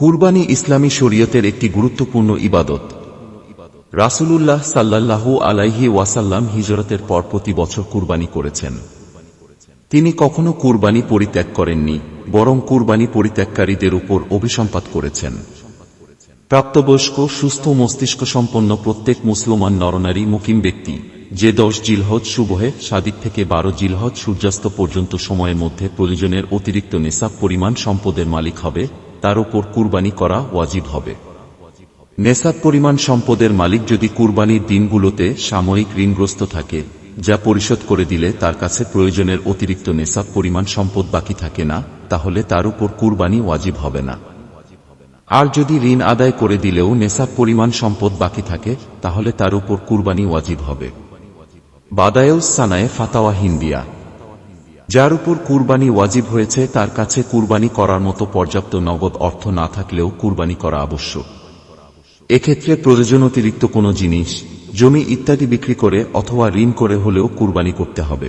কুরবানি ইসলামী শরীয়তের একটি গুরুত্বপূর্ণ ইবাদত। রাসূলুল্লাহ সাল্লাল্লাহু আলাইহি ওয়াসাল্লাম হিজরতের পর প্রতি বছর কুরবানি করেছেন। তিনি কখনো কুরবানি পরিত্যাগ করেননি, বরং কুরবানি পরিত্যাগকারীদের উপর অভিসম্পাত করেছেন। প্রাপ্তবয়স্ক, সুস্থ মস্তিষ্ক সম্পন্ন প্রত্যেক মুসলমান নরনারী মুকিম ব্যক্তি, যে দশ জিলহজ শুভহে সাদিক থেকে বারো জিলহজ সূর্যাস্ত পর্যন্ত সময়ের মধ্যে প্রয়োজনের অতিরিক্ত নেশাব পরিমাণ সম্পদের মালিক হবে তার উপর কুরবানি করা ওয়াজিব হবে। নেশাব পরিমাণ সম্পদের মালিক যদি কুরবানির দিনগুলোতে সাময়িক ঋণগ্রস্ত থাকে, যা পরিশোধ করে দিলে তার কাছে প্রয়োজনের অতিরিক্ত নেশাব পরিমাণ সম্পদ বাকি থাকে না, তাহলে তার উপর কুরবানি ওয়াজিব হবে না। আর যদি ঋণ আদায় করে দিলেও নেশাব পরিমাণ সম্পদ বাকি থাকে, তাহলে তার উপর কুরবানি ওয়াজিব হবে। বাদায়ুস সানায়ে ফাতাওয়া হিন্দিয়া। যার উপর কুরবানি ওয়াজিব হয়েছে, তার কাছে কুরবানি করার মতো পর্যাপ্ত নগদ অর্থ না থাকলেও কুরবানি করা আবশ্যক। এক্ষেত্রে প্রয়োজন অতিরিক্ত কোনো জিনিস, জমি ইত্যাদি বিক্রি করে অথবা ঋণ করে হলেও কুরবানি করতে হবে।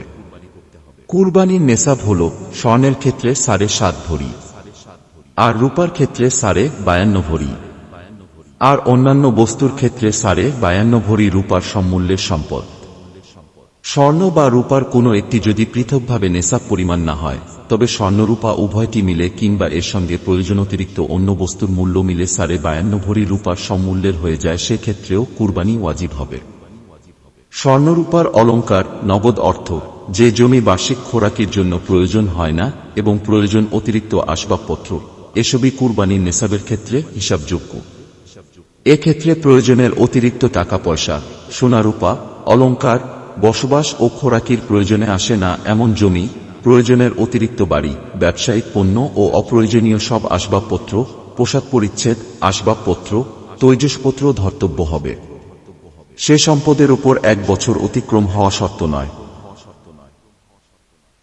কুরবানির নেশাব হল স্বর্ণের ক্ষেত্রে সাড়ে সাত ভরি, আর রূপার ক্ষেত্রে সাড়ে বায়ান্ন ভরি, আর অন্যান্য বস্তুর ক্ষেত্রে সাড়ে বায়ান্ন ভরি রূপার সম্মূল্যের সম্পদ। স্বর্ণ বা রূপার কোনো একটি যদি পৃথকভাবে নেশাব পরিমাণ না হয়, তবে স্বর্ণরূপা উভয়টি মিলে কিংবা এর সঙ্গে প্রয়োজন অতিরিক্ত অন্য বস্তুর মূল্য মিলে সাড়ে বায়ান্ন ভরি রূপার সম্মূল্যের হয়ে যায়, সেক্ষেত্রেও কুরবানি ওয়াজিব হবে। স্বর্ণরূপার অলঙ্কার নগদ অর্থ, যে জমি বার্ষিক খোরাকির জন্য প্রয়োজন হয় না এবং প্রয়োজন অতিরিক্ত আসবাবপত্র, এসবই কুরবানির নেশাবের ক্ষেত্রে হিসাবযোগ্য। এক্ষেত্রে প্রয়োজনের অতিরিক্ত টাকা পয়সা, সোনারূপা, অলঙ্কার বসবাস ও খোরাকির প্রয়োজনে আসে না এমন জমি, প্রয়োজনের অতিরিক্ত বাড়ি, ব্যবসায়িক পণ্য ও অপ্রয়োজনীয় সব আসবাবপত্র, পোশাক পরিচ্ছেদ, আসবাবপত্র, তৈজসপত্র ধর্তব্য হবে। সে সম্পদের উপর এক বছর অতিক্রম হওয়া শর্ত নয়।